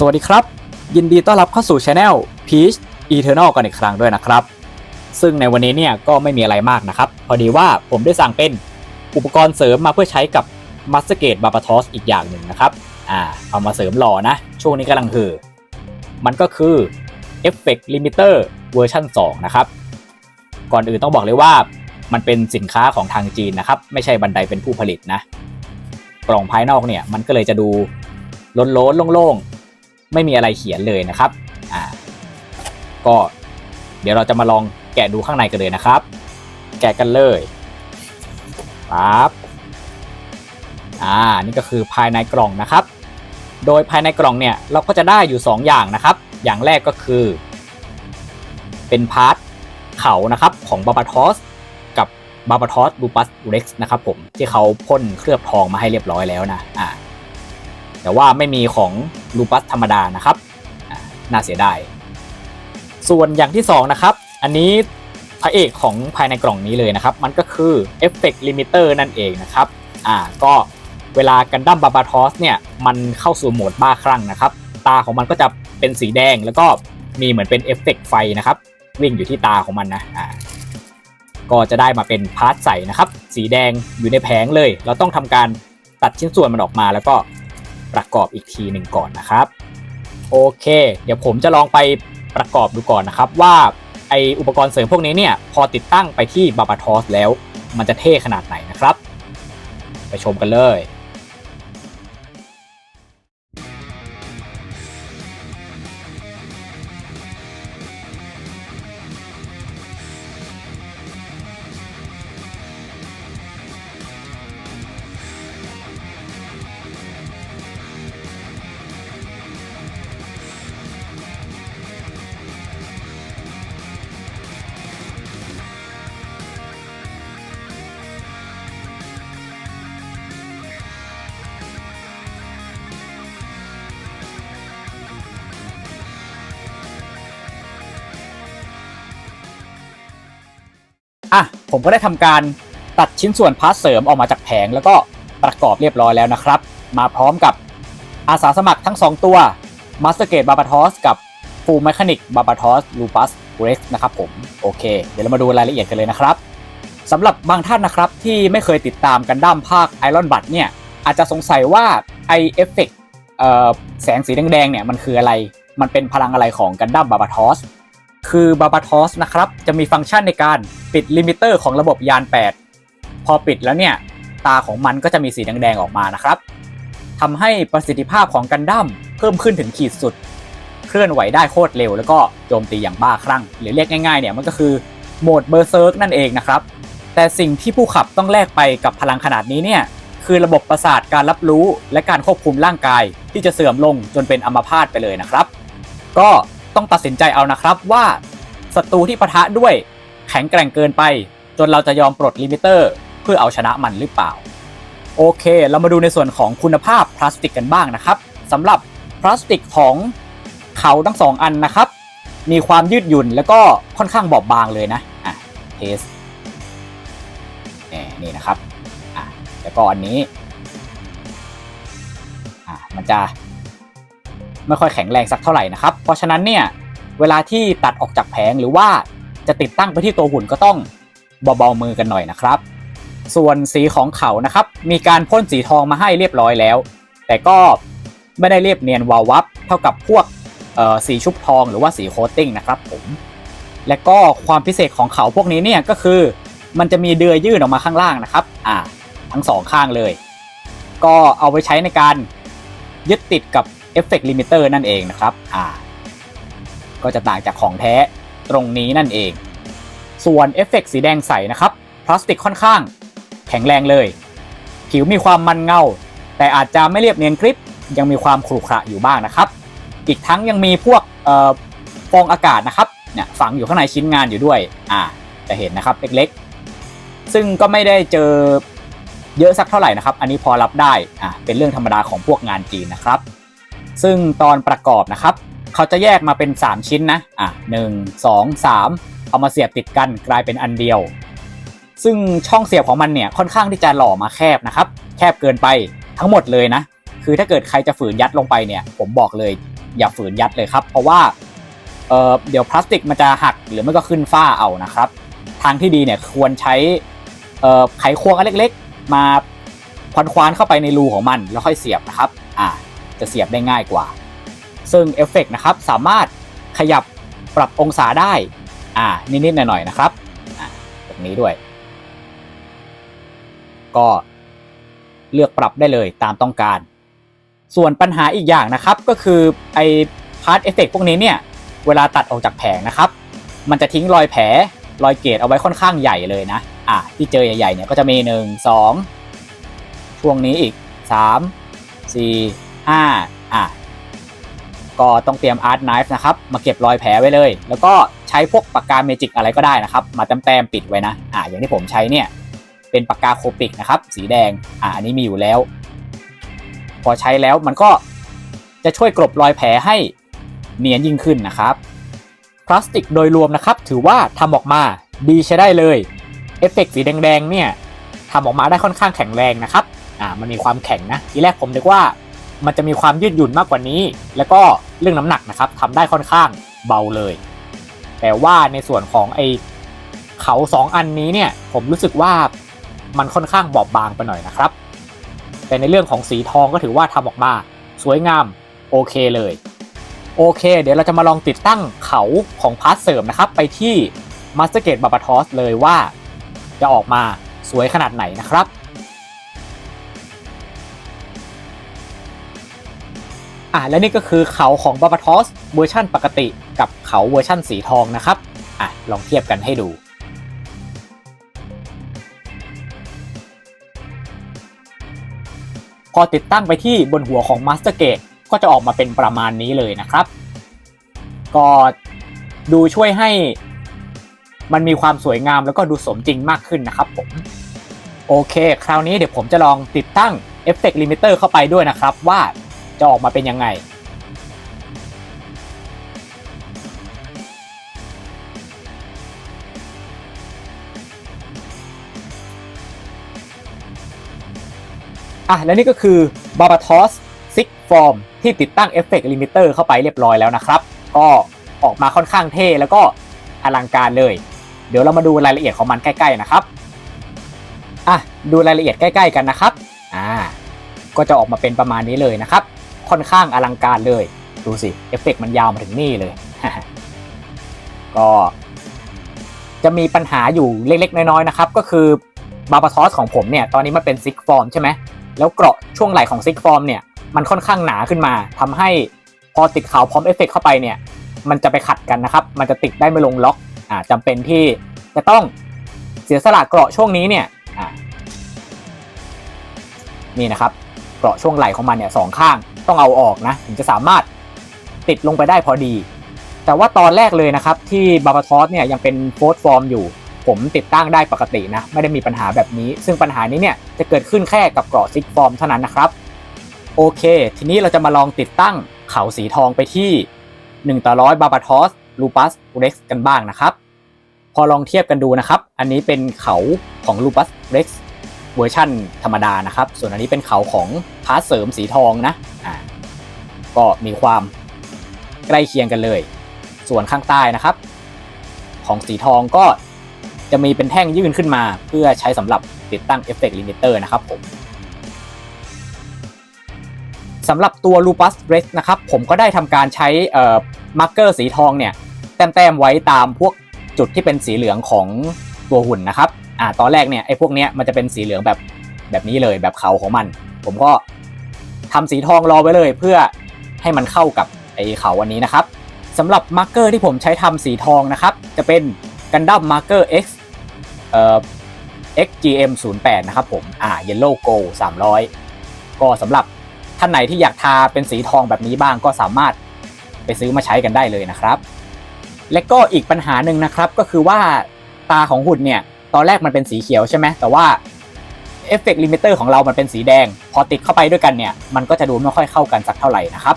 สวัสดีครับ ยินดีต้อนรับเข้าสู่ช anel Peach Eternal กันอีกครั้งด้วยนะครับ ซึ่งในวันนี้เนี่ยก็ไม่มีอะไรมากนะครับ พอดีว่าผมได้สั่งเป็นอุปกรณ์เสริมมาเพื่อใช้กับ Master Gate b a b a t o s อีกอย่างหนึ่งนะครับอ่าเอามาเสริมหล่อนะ ช่วงนี้กำลังคือ มันก็คือ Effect Limiter เวอร์ชัน2นะครับ ก่อนอื่นต้องบอกเลยว่ามันเป็นสินค้าของทางจีนนะครับ ไม่ใช่บันไดเป็นผู้ผลิตนะ กล่องภายนอกเนี่ยมันก็เลยจะดูล้นๆโล่งๆ ไม่มีอะไรเขียนเลยนะครับอ่าก็เดี๋ยวเราจะมาลองแกะดูข้างในกันเลยนะครับ แกะกันเลยปั๊บอ่านี่ก็คือภายในกล่องนะครับ โดยภายในกล่องเนี่ยเราก็จะได้อยู่ 2 อย่างนะครับ อย่างแรกก็คือ เป็นพาร์ทเขานะครับของบาบาทอสกับบาบาทอสลูปัสเร็กซ์นะครับผมที่เขาพ่นเคลือบทองมาให้เรียบร้อยแล้วนะอ่า แต่ว่าไม่มีของลูปัสธรรมดานะครับ น่าเสียดาย ส่วนอย่างที่สองนะครับ อันนี้พระเอกของภายในกล่องนี้เลยนะครับ มันก็คือ Effect Limiter นั่นเองนะครับ อ่า ก็เวลากันดั้มบาบาทอสเนี่ย มันเข้าสู่โหมดบ้าคลั่งนะครับ ตาของมันก็จะเป็นสีแดงแล้วก็มีเหมือนเป็นเอฟเฟกต์ไฟนะครับ วิ่งอยู่ที่ตาของมันนะอ่าก็จะได้มาเป็นพาร์ทใสนะครับ สีแดงอยู่ในแผงเลย เราต้องทำการตัดชิ้นส่วนมันออกมาแล้วก็ ประกอบอีกทีหนึ่งก่อนนะครับ โอเค เดี๋ยวผมจะลองไปประกอบดูก่อนนะครับ ว่าไออุปกรณ์เสริมพวกนี้เนี่ยพอติดตั้งไปที่บาบาทอสแล้วมันจะเท่ขนาดไหนนะครับ ไปชมกันเลย ผมก็ได้ทำการตัดชิ้นส่วนพาร์ทเสริมออกมาจากแผง แล้วก็ประกอบเรียบร้อยแล้วนะครับ มาพร้อมกับอาสาสมัครทั้ง 2 ตัว Master Gate b a b a t o s กับ Full Mechanic b a b a t o s Lupus Rex นะครับผมโอเค เดี๋ยวเรามาดูรายละเอียดกันเลยนะครับสำหรับบางท่านนะครับที่ไม่เคยติดตามกันดั้มภาค Iron b u d เนี่ยอาจจะสงสัยว่าไอเอฟเฟกแสงสีแดงๆเนี่ยมันคืออะไร มันเป็นพลังอะไรของกันดั้มบาบาทอส คือบาบาทอสนะครับจะมีฟังก์ชันในการปิดลิมิเตอร์ของระบบยาน 8 พอปิดแล้วเนี่ย ตาของมันก็จะมีสีแดงๆออกมานะครับทำให้ประสิทธิภาพของกันดั้มเพิ่มขึ้นถึงขีดสุด เคลื่อนไหวได้โคตรเร็ว แล้วก็โจมตีอย่างบ้าคลั่ง หรือเรียกง่ายๆเนี่ยมันก็คือโหมดเบอร์เซิร์กนั่นเองนะครับ แต่สิ่งที่ผู้ขับต้องแลกไปกับพลังขนาดนี้เนี่ยคือระบบประสาทการรับรู้และการควบคุมร่างกายที่จะเสื่อมลงจนเป็นอัมพาตไปเลยนะครับ ก็ ต้องตัดสินใจเอานะครับว่าศัตรูที่ปะทะด้วยแข็งแกร่งเกินไป จนเราจะยอมปลดลิมิเตอร์ เพื่อเอาชนะมันหรือเปล่า โอเค เรามาดูในส่วนของคุณภาพพลาสติกกันบ้างนะครับสำหรับพลาสติกของเขาทั้งสองอันนะครับ มีความยืดหยุ่นแล้วก็ค่อนข้างบอบบางเลยนะอะเทสนี่นะครับอะแล้วก็อันนี้อะมันจะ ไม่ค่อยแข็งแรงสักเท่าไหร่นะครับ เพราะฉะนั้นเนี่ยเวลาที่ตัดออกจากแผงหรือว่าจะติดตั้งไปที่ตัวหุ่นก็ต้องเบาๆมือกันหน่อยนะครับ ส่วนสีของเขานะครับ มีการพ่นสีทองมาให้เรียบร้อยแล้ว แต่ก็ไม่ได้เรียบเนียนวาววับเท่ากับพวกสีชุบทองหรือว่าสีโคตติ้งนะครับผม และก็ความพิเศษของเขาพวกนี้เนี่ยก็คือ มันจะมีเดือยยื่นออกมาข้างล่างนะครับ อ่า ทั้งสองข้างเลย ก็เอาไว้ใช้ในการยึดติดกับ เอฟเฟกต์ลิมิเตอร์นั่นเองนะครับอ่าก็จะต่างจากของแท้ตรงนี้นั่นเอง ส่วนเอฟเฟกต์สีแดงใสนะครับ พลาสติกค่อนข้าง แข็งแรงเลย ผิวมีความมันเงา แต่อาจจะไม่เรียบเนียนกริปยังมีความขรุขระอยู่บ้างนะครับ อีกทั้งยังมีพวกฟองอากาศนะครับเนี่ยฝังอยู่ข้างในชิ้นงานอยู่ด้วยอ่าจะเห็นนะครับเล็กๆ ซึ่งก็ไม่ได้เจอเยอะสักเท่าไหร่นะครับ อันนี้พอรับได้อ่าเป็นเรื่องธรรมดาของพวกงานจีนนะครับ ซึ่งตอนประกอบนะครับ เขาจะแยกมาเป็น 3 ชิ้นนะอะหนึ่งสองสามเอามาเสียบติดกันกลายเป็นอันเดียว ซึ่งช่องเสียบของมันเนี่ยค่อนข้างที่จะหล่อมาแคบนะครับ แคบเกินไปทั้งหมดเลยนะ คือถ้าเกิดใครจะฝืนยัดลงไปเนี่ย ผมบอกเลย อย่าฝืนยัดเลยครับ เพราะว่าเออเดี๋ยวพลาสติกมันจะหักหรือไม่ก็ขึ้นฝ้าเอานะครับ ทางที่ดีเนี่ยควรใช้ไขควงอันเล็กๆ มาควันควานเข้าไปในรูของมันแล้วค่อยเสียบนะครับ จะเสียบได้ง่ายกว่า ซึ่งเอฟเฟกต์นะครับสามารถขยับปรับองศาได้อ่านิดๆหน่อยๆนะครับแบบนี้ด้วย ก็เลือกปรับได้เลยตามต้องการ ส่วนปัญหาอีกอย่างนะครับก็คือไอพาร์ทเอฟเฟกพวกนี้เนี่ยเวลาตัดออกจากแผงนะครับ มันจะทิ้งรอยแผลรอยเกรดเอาไว้ค่อนข้างใหญ่เลยนะ อะที่เจอใหญ่ๆเนี่ยก็จะมี 1 2 ช่วงนี้อีก 3 4 5อะก็ต้องเตรียมอาร์ตไนฟ์นะครับ มาเก็บรอยแผลไว้เลย แล้วก็ใช้พวกปากกาเมจิกอะไรก็ได้นะครับ มาแต้มๆปิดไว้นะอะอย่างที่ผมใช้เนี่ย เป็นปากกาโคปิกนะครับ สีแดงอะอันนี้มีอยู่แล้ว พอใช้แล้วมันก็จะช่วยกลบรอยแผลให้เนียนยิ่งขึ้นนะครับ พลาสติกโดยรวมนะครับ ถือว่าทำออกมาดีใช้ได้เลย เอฟเฟกต์สีแดงๆเนี่ยทำออกมาได้ค่อนข้างแข็งแรงนะครับ อ่า มันมีความแข็งนะ ทีแรกผมนึกว่า มันจะมีความยืดหยุ่นมากกว่านี้ แล้วก็เรื่องน้ำหนักนะครับทำได้ค่อนข้างเบาเลย แต่ว่าในส่วนของไอเขาสองอันนี้เนี่ยผมรู้สึกว่ามันค่อนข้างบอบบางไปหน่อยนะครับ แต่ในเรื่องของสีทองก็ถือว่าทำออกมาสวยงามโอเคเลยโอเค เดี๋ยวเราจะมาลองติดตั้งเขาของพาร์ทเสริมนะครับ ไปที่ Master Gate b a b a t o s เลยว่าจะออกมาสวยขนาดไหนนะครับ อะและนี่ก็คือเขาของ b a b a t o s เวอร์ชันปกติกับเขาเวอร์ชันสีทองนะครับอะลองเทียบกันให้ดูพอติดตั้งไปที่บนหัวของ Master Gate ก็จะออกมาเป็นประมาณนี้เลยนะครับ ก็ดูช่วยให้มันมีความสวยงามแล้วก็ดูสมจริงมากขึ้นนะครับผม โอเค คราวนี้เดี๋ยวผมจะลองติดตั้งเอฟเฟกต์ลิมิเตอร์เข้าไปด้วยนะครับว่า จะออกมาเป็นยังไง อะและนี่ก็คือ Barbatos Six Form ที่ติดตั้งเอฟเฟกต์ลิมิเตอร์เข้าไปเรียบร้อยแล้วนะครับ ก็ออกมาค่อนข้างเท่แล้วก็อลังการเลย เดี๋ยวเรามาดูรายละเอียดของมันใกล้ๆนะครับอะดูรายละเอียดใกล้ ๆ กันนะครับอ่าก็จะออกมาเป็นประมาณนี้เลยนะครับ ค่อนข้างอลังการเลย ดูสิ เอฟเฟกต์มันยาวมาถึงนี่เลย ก็จะมีปัญหาอยู่เล็ก ๆ น้อย ๆ นะครับ ก็คือบาบาทอสของผมเนี่ย ตอนนี้มันเป็นซิกฟอร์มใช่ไหม แล้วเกราะช่วงไหล่ของซิกฟอร์มเนี่ย มันค่อนข้างหนาขึ้นมาทำให้พอติดขาวพร้อมเอฟเฟกเข้าไปเนี่ย มันจะไปขัดกันนะครับ มันจะติดได้ไม่ลงล็อก อ่าจำเป็นที่จะต้องเสียสละเกราะช่วงนี้เนี่ย อ่านี่นะครับ เกราะช่วงไหล่ของมันเนี่ยสองข้าง ต้องเอาออกนะถึงจะสามารถติดลงไปได้พอดี แต่ว่าตอนแรกเลยนะครับที่บาบาทอสเนี่ยยังเป็นโฟร์ฟอร์มอยู่ ผมติดตั้งได้ปกตินะไม่ได้มีปัญหาแบบนี้ ซึ่งปัญหานี้เนี่ยจะเกิดขึ้นแค่กับเกราะซิกฟอร์มเท่านั้นนะครับโอเค ทีนี้เราจะมาลองติดตั้งเขาสีทองไปที่1ต่อร้อยบาบาทอสลูปัสเร็กซ์กันบ้างนะครับ พอลองเทียบกันดูนะครับ อันนี้เป็นเขาของลูปัสเร็กซ์ เวอร์ชั่นธรรมดานะครับ ส่วนอันนี้เป็นเขาของพาร์ทเสริมสีทองนะอ่าก็มีความใกล้เคียงกันเลย ส่วนข้างใต้นะครับ ของสีทองก็จะมีเป็นแท่งยื่นขึ้นมา เพื่อใช้สำหรับติดตั้งเอฟเฟกต์ลิมิเตอร์นะครับผมสำหรับตัว Lupus Rex นะครับผมก็ได้ทำการใช้มาร์กเกอร์สีทองเนี่ยแต้มๆไว้ตามพวกจุดที่เป็นสีเหลืองของตัวหุ่นนะครับ อ่าตอนแรกเนี่ยไอ้พวกเนี้ยมันจะเป็นสีเหลืองแบบแบบนี้เลยแบบเขาของมัน ผมก็ทำสีทองรอไว้เลย เพื่อให้มันเข้ากับไอ้เขาอันนี้นะครับสำหรับมาร์กเกอร์ที่ผมใช้ทำสีทองนะครับ จะเป็น Gundam Marker X เอ่อ XGM 08นะครับผม อ่า Yellow Go 300 ก็สำหรับท่านไหนที่อยากทาเป็นสีทองแบบนี้บ้างก็สามารถไปซื้อมาใช้กันได้เลยนะครับ และก็อีกปัญหาหนึ่งนะครับก็คือว่าตาของหุ่นเนี่ย ตอนแรกมันเป็นสีเขียวใช่ไหมแต่ว่าเอฟเฟกต์ลิมิเตอร์ของเรามันเป็นสีแดง พอติดเข้าไปด้วยกันเนี่ย มันก็จะดูไม่ค่อยเข้ากันสักเท่าไหร่นะครับ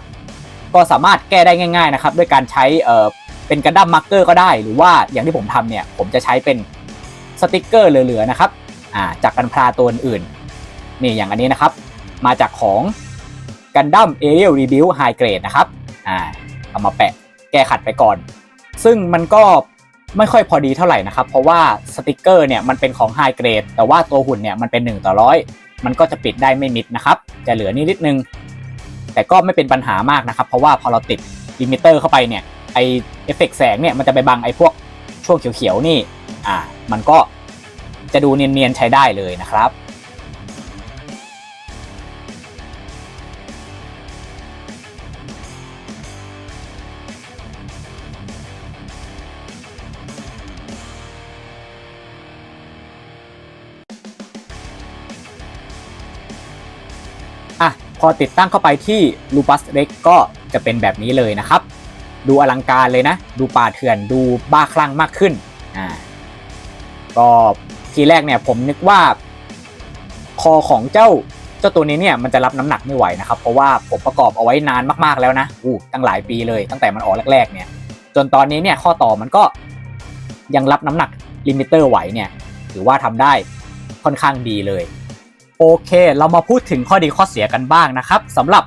ก็สามารถแก้ได้ง่าย ๆนะครับ ด้วยการใช้เอ่อเป็นกระดั้มมาร์กเกอร์ก็ได้ หรือว่าอย่างที่ผมทำเนี่ย ผมจะใช้เป็นสติกเกอร์เหลือๆนะครับอ่าจากกันพลาตัวอื่นนี่อย่างอันนี้นะครับ มาจากของ Gundam Aerial Rebuild High Grade นะครับอ่าเอามาแปะแก้ขัดไปก่อน ซึ่งมันก็ ไม่ค่อยพอดีเท่าไหร่นะครับ เพราะว่าสติกเกอร์เนี่ยมันเป็นของไฮเกรดแต่ว่าตัวหุ่นเนี่ยมันเป็น 1 ต่อร้อยมันก็จะปิดได้ไม่มิดนะครับ จะเหลือนิดนิดนึง แต่ก็ไม่เป็นปัญหามากนะครับ เพราะว่าพอเราติดลิมิเตอร์เข้าไปเนี่ยไอเอฟเฟกแสงเนี่ยมันจะไปบังไอพวกช่วงเขียวๆนี่อ่ามันก็จะดูเนียนๆใช้ได้เลยนะครับ พอติดตั้งเข้าไปที่ Lupus Rex ก็จะเป็นแบบนี้เลยนะครับ ดูอลังการเลยนะ ดูป่าเถื่อนดูบ้าคลั่งมากขึ้นอ่าก็ทีแรกเนี่ยผมนึกว่า คอของเจ้าเจ้าตัวนี้เนี่ยมันจะรับน้ำหนักไม่ไหวนะครับ เพราะว่าผมประกอบเอาไว้นานมากๆแล้วนะอู้ตั้งหลายปีเลยตั้งแต่มันออกแรกๆเนี่ย จนตอนนี้เนี่ยข้อต่อมันก็ยังรับน้ำหนักลิมิเตอร์ไหวเนี่ยถือว่าทำได้ค่อนข้างดีเลย โอเค เรามาพูดถึงข้อดีข้อเสียกันบ้างนะครับสำหรับ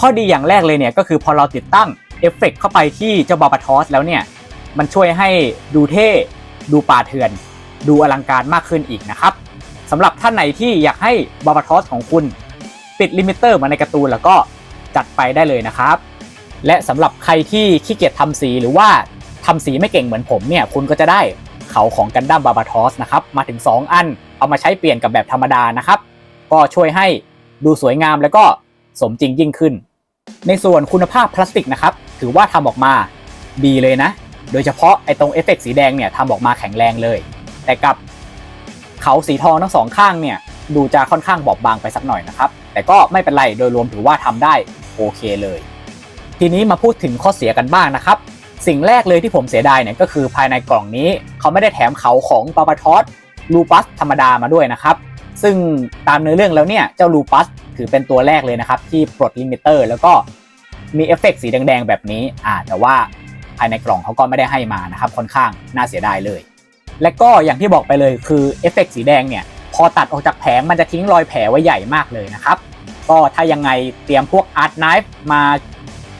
ข้อดีอย่างแรกเลยเนี่ยก็คือพอเราติดตั้งเอฟเฟกเข้าไปที่เจ้าบาบาทอสแล้วเนี่ยมันช่วยให้ดูเท่ ดูป่าเถื่อน ดูอลังการมากขึ้นอีกนะครับสำหรับท่านไหนที่อยากให้บาบาทอสของคุณปิดลิมิเตอร์มาในการ์ตูนแล้วก็จัดไปได้เลยนะครับ และสำหรับใครที่ขี้เกียจทำสีหรือว่าทำสีไม่เก่งเหมือนผมเนี่ยคุณก็จะได้เขาของกันดั้มบาบาทอสนะครับมาถึง 2 อันเอามาใช้เปลี่ยนกับแบบธรรมดานะครับ ก็ช่วยให้ดูสวยงามแล้วก็สมจริงยิ่งขึ้น ในส่วนคุณภาพพลาสติกนะครับ ถือว่าทำออกมาดีเลยนะ โดยเฉพาะไอ้ตรงเอฟเฟกสีแดงเนี่ยทำออกมาแข็งแรงเลย แต่กับเขาสีทองทั้งสองข้างเนี่ยดูจะค่อนข้างบอบบางไปสักหน่อยนะครับ แต่ก็ไม่เป็นไรโดยรวมถือว่าทำได้โอเคเลย ทีนี้มาพูดถึงข้อเสียกันบ้างนะครับ สิ่งแรกเลยที่ผมเสียดายเนี่ยก็คือภายในกล่องนี้ เขาไม่ได้แถมเขาของปาปาทอสลูปัสธรรมดามาด้วยนะครับ ซึ่งตามเนื้อเรื่องแล้วเนี่ย เจ้าลูปัสถือเป็นตัวแรกเลยนะครับ ที่ปลดลิมิเตอร์ แล้วก็มีเอฟเฟกต์สีแดงๆ แบบนี้อ่าแต่ว่าภายในกล่องเขาก็ไม่ได้ให้มานะครับ ค่อนข้างน่าเสียดายเลย และก็อย่างที่บอกไปเลยคือเอฟเฟกต์สีแดงเนี่ย พอตัดออกจากแผงมันจะทิ้งรอยแผลไว้ใหญ่มากเลยนะครับ ก็ถ้ายังไงเตรียมพวกอาร์ตไนฟ์มา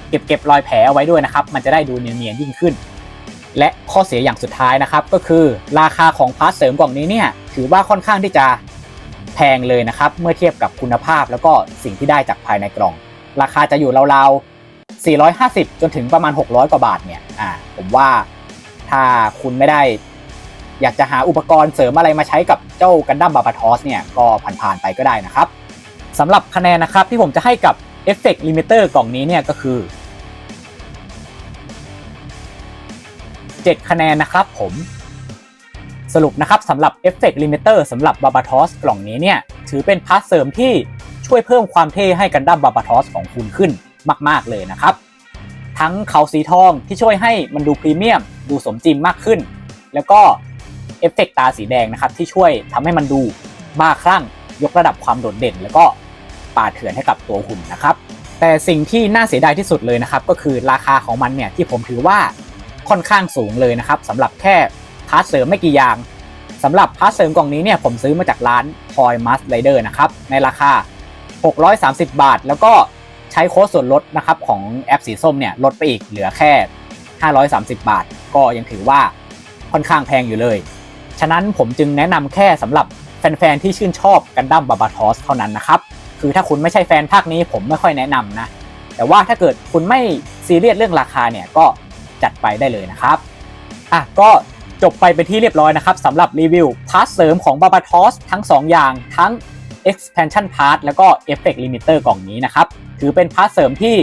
เก็บเก็บรอยแผลเอาไว้ด้วยนะครับ มันจะได้ดูเนียนๆยิ่งขึ้น และข้อเสียอย่างสุดท้ายนะครับก็คือราคาของพาร์ทเสริมกล่องนี้เนี่ยถือว่าค่อนข้างที่จะ แพงเลยนะครับ เมื่อเทียบกับคุณภาพแล้วก็สิ่งที่ได้จากภายในกล่อง ราคาจะอยู่ราวๆ 450 จนถึงประมาณ 600 กว่าบาทเนี่ยอ่าผมว่าถ้าคุณไม่ได้ อยากจะหาอุปกรณ์เสริมอะไรมาใช้กับเจ้ากันดั้มบาบาทอสเนี่ยก็ผ่านๆไปก็ได้นะครับสำหรับคะแนนนะครับที่ผมจะให้กับเอฟเฟกต์ลิมิเตอร์กล่องนี้เนี่ยก็คือ 7 คะแนนนะครับผม สรุปนะครับสำหรับ Effect Limiter สำหรับ b a b a t o s กล่องนี้เนี่ยถือเป็นพาร์ทเสริมที่ช่วยเพิ่มความเท่ให้กันดั้ม b a b a t o s ของคุณขึ้นมาก ๆ เลยนะครับ ทั้งเขาสีทองที่ช่วยให้มันดูพรีเมียม ดูสมจริงมากขึ้น แล้วก็เอฟเฟกตาสีแดงนะครับที่ช่วยทำให้มันดูบ้าคลั่ง ยกระดับความโดดเด่น แล้วก็ป่าเถื่อนให้กับตัวหุ่นนะครับ แต่สิ่งที่น่าเสียดายที่สุดเลยนะครับ ก็คือราคาของมันเนี่ยที่ผมถือว่าค่อนข้างสูงเลยนะครับสำหรับแค่าร์ทเสริมไม่กี่อย่างสำหรับพาร์ทเสริมกล่องนี้เนี่ยผมซื้อมาจากร้าน Toy m a s t Rider นะครับ ในราคา 630 บาท แล้วก็ใช้โค้ดส่วนลดนะครับของแอปสีส้มเนี่ยลดไปอีกเหลือแค่ 530 บาท ก็ยังถือว่าค่อนข้างแพงอยู่เลย ฉะนั้นผมจึงแนะนำแค่สำหรับแฟนๆ ที่ชื่นชอบกันดั้มบาบาทอสเท่านั้นนะครับ คือถ้าคุณไม่ใช่แฟนภาคนี้ผมไม่ค่อยแนะนำนะ แต่ว่าถ้าเกิดคุณไม่ซีเรียสเรื่องราคาเนี่ยก็จัดไปได้เลยนะครับอะก็ จบไปเป็นที่เรียบร้อยนะครับสำหรับรีวิวพาร์ทเสริมของ b a b a t o s ทั้ง 2 อย่าง ทั้ง expansion part แล้วก็ effect limiter กล่องนี้นะครับ ถือเป็นพาร์ทเสริมที่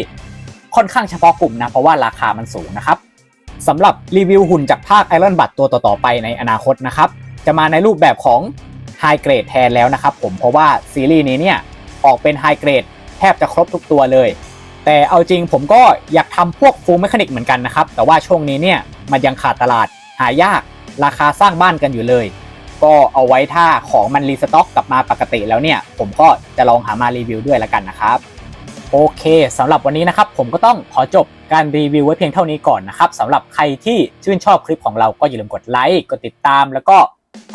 ค่อนข้างเฉพาะกลุ่มนะ เพราะว่าราคามันสูงนะครับสำหรับรีวิวหุ่นจากภาค Iron b u d ตัวต่อๆไปในอนาคตนะครับ จะมาในรูปแบบของ High Grade แทนแล้วนะครับผมเพราะว่าซีรีส์นี้เนี่ยออกเป็น High Grade แทบจะครบทุกตัวเลย แต่เอาจริงผมก็อยากทำพวกฟูลแมคานิกเหมือนกันนะครับ แต่ว่าช่วงนี้เนี่ยมันยังขาดตลาด หายากราคาสร้างบ้านกันอยู่เลย ก็เอาไว้ถ้าของมันรีสต็อกกลับมาปกติแล้วเนี่ย ผมก็จะลองหามารีวิวด้วยล้วกันนะครับ โอเคสำหรับวันนี้นะครับ ผมก็ต้องขอจบการรีวิวไว้เพียงเท่านี้ก่อนนะครับสำหรับใครที่ชื่นชอบคลิปของเราก็อย่าลืมกดไลค์กดติดตาม แล้วก็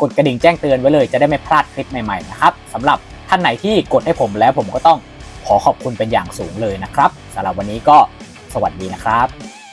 กดกระดิ่งแจ้งเตือนไว้เลยจะได้ไม่พลาดคลิปใหม่ๆนะครับสำหรับท่านไหนที่กดให้ผมแล้วผมก็ต้องขอขอบคุณเป็นอย่างสูงเลยนะครับสำหรับวันนี้ก็สวัสดีนะครับ